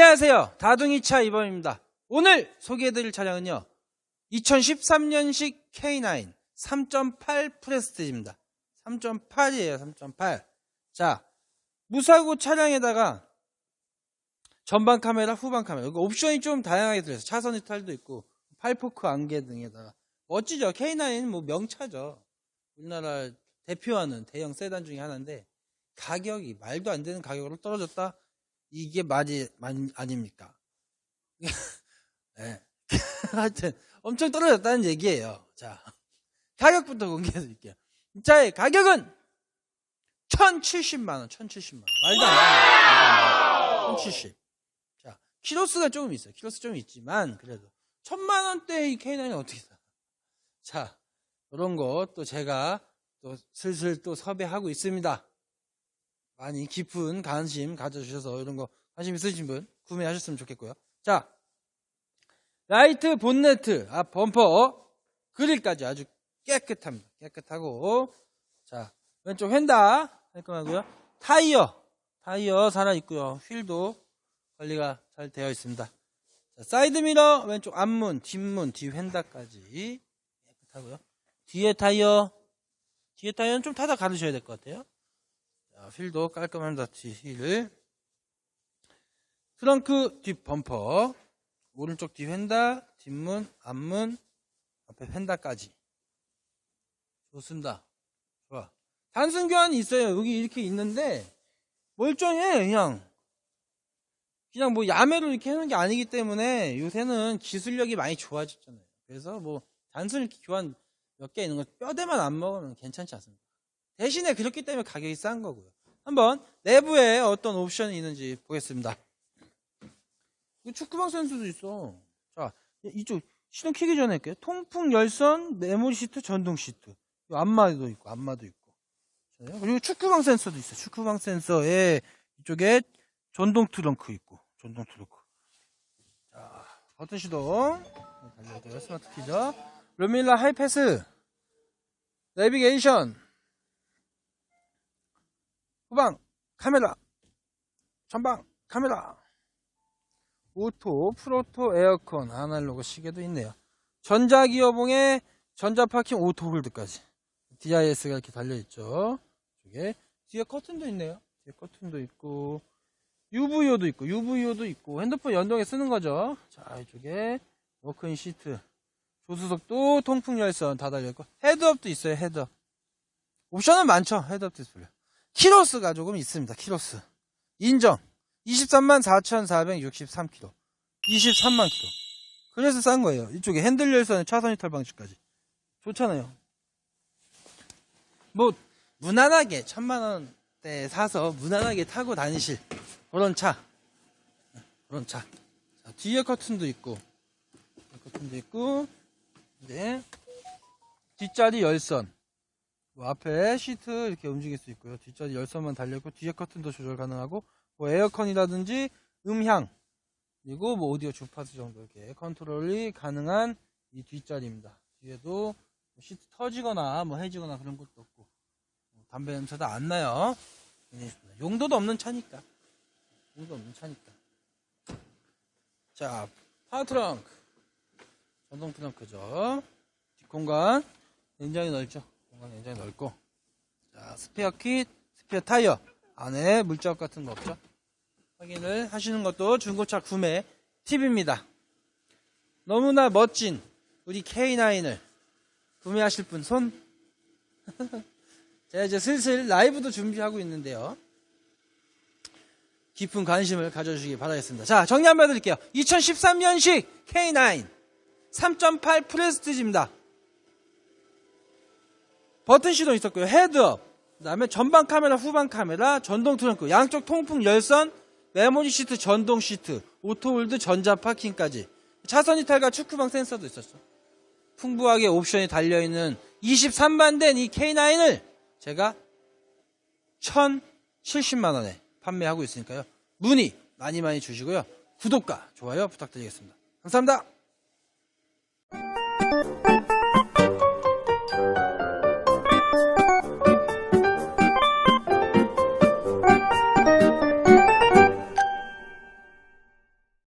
안녕하세요. 다둥이차 이범입니다. 오늘 소개해드릴 차량은요. 2013년식 K9 3.8 프레스티지입니다. 3.8이에요. 3.8. 자, 무사고 차량에다가 전방 카메라, 후방 카메라. 이거 옵션이 좀 다양하게 들어있어요. 차선 이탈도 있고, 팔포크 안개 등에다가. 멋지죠? K9은 뭐 명차죠. 우리나라 대표하는 대형 세단 중에 하나인데, 가격이 말도 안 되는 가격으로 떨어졌다? 이게 말이, 만- 아닙니까? 네. 하여튼, 엄청 떨어졌다는 얘기예요. 자, 가격부터 공개해 드릴게요. 자, 가격은 1070만원, 1070만원. 말도 안 돼요. 1070. 자, 키로수가 조금 있어요. 키로수 좀 있지만, 그래도. 천만원대 이 K9이 어떻게 사? 자, 이런 거 또 제가 또 슬슬 또 섭외하고 있습니다. 많이 깊은 관심 가져주셔서 이런 거 관심 있으신 분 구매하셨으면 좋겠고요. 자, 라이트 본네트, 앞 범퍼, 그릴까지 아주 깨끗합니다. 깨끗하고, 자, 왼쪽 휀다 깔끔하고요. 타이어, 타이어 살아있고요. 휠도 관리가 잘 되어 있습니다. 자, 사이드미러, 왼쪽 앞문, 뒷문, 뒤 휀다까지 깨끗하고요. 뒤에 타이어, 뒤에 타이어는 좀 타다 가르셔야 될 것 같아요. 자, 휠도 깔끔합니다. 뒤 휠을. 트렁크 뒷 범퍼, 오른쪽 뒤 휀다, 뒷문, 앞문, 앞에 휀다까지. 좋습니다. 좋아. 단순 교환이 있어요. 여기 이렇게 있는데, 멀쩡해, 그냥. 그냥 뭐 야매로 이렇게 해놓은 게 아니기 때문에 요새는 기술력이 많이 좋아졌잖아요. 그래서 뭐 단순 교환 몇 개 있는 거 뼈대만 안 먹으면 괜찮지 않습니까? 대신에 그렇기 때문에 가격이 싼 거고요. 한번 내부에 어떤 옵션이 있는지 보겠습니다. 축구방 센서도 있어. 자, 이쪽 시동 켜기 전에 할게요. 통풍 열선, 메모리 시트, 전동 시트. 이 안마도 있고, 안마도 있고. 자, 그리고 축구방 센서도 있어. 축구방 센서에 이쪽에 전동 트렁크 있고, 전동 트렁크. 자, 버튼 시동. 달려야 스마트 키죠. 루밀라 하이패스. 내비게이션. 후방 카메라. 전방 카메라. 오토, 프로토, 에어컨, 아날로그 시계도 있네요. 전자기어봉에 전자파킹 오토 홀드까지. DIS가 이렇게 달려있죠. 이쪽에. 뒤에 커튼도 있네요. 뒤에 커튼도 있고, UVO도 있고, UVO도 있고, 핸드폰 연동해 쓰는 거죠. 자, 이쪽에 워크인 시트. 조수석도 통풍 열선 다 달려있고, 헤드업도 있어요, 헤드업. 옵션은 많죠, 헤드업 디스플레이. 키로수가 조금 있습니다, 키로수. 인정. 23만 4,463km. 23만 km. 그래서 싼 거예요. 이쪽에 핸들 열선에 차선 이탈 방식까지. 좋잖아요. 뭐, 무난하게, 천만 원대 사서 무난하게 타고 다니실 그런 차. 그런 차. 자, 뒤에 커튼도 있고, 커튼도 있고, 이제, 뒷자리 열선. 뭐 앞에 시트 이렇게 움직일 수 있고요. 뒷자리 열선만 달려있고, 뒤에 커튼도 조절 가능하고, 뭐 에어컨이라든지 음향 그리고 뭐 오디오 주파수 정도 이렇게 컨트롤이 가능한 이 뒷자리입니다. 뒤에도 뭐 시트 터지거나 뭐 해지거나 그런 것도 없고 뭐 담배 냄새도 안 나요. 네, 용도도 없는 차니까 용도 없는 차니까 자 파워 트렁크 전동 트렁크죠. 뒷공간 굉장히 넓죠. 공간 굉장히 넓고 자 스페어 킷 스페어 타이어 안에 물자국 같은 거 없죠? 확인을 하시는 것도 중고차 구매 팁입니다. 너무나 멋진 우리 K9을 구매하실 분 손? 제가 이제 슬슬 라이브도 준비하고 있는데요. 깊은 관심을 가져주시기 바라겠습니다. 자, 정리 한번 해드릴게요. 2013년식 K9 3.8 프레스티지입니다. 버튼 시동 있었고요. 헤드업, 그 다음에 전방 카메라, 후방 카메라, 전동 트렁크, 양쪽 통풍 열선, 메모리 시트, 전동 시트, 오토홀드, 전자 파킹까지. 차선 이탈과 축구방 센서도 있었죠. 풍부하게 옵션이 달려있는 23만 된 이 K9을 제가 1,070만원에 판매하고 있으니까요. 문의 많이 많이 주시고요. 구독과 좋아요 부탁드리겠습니다. 감사합니다.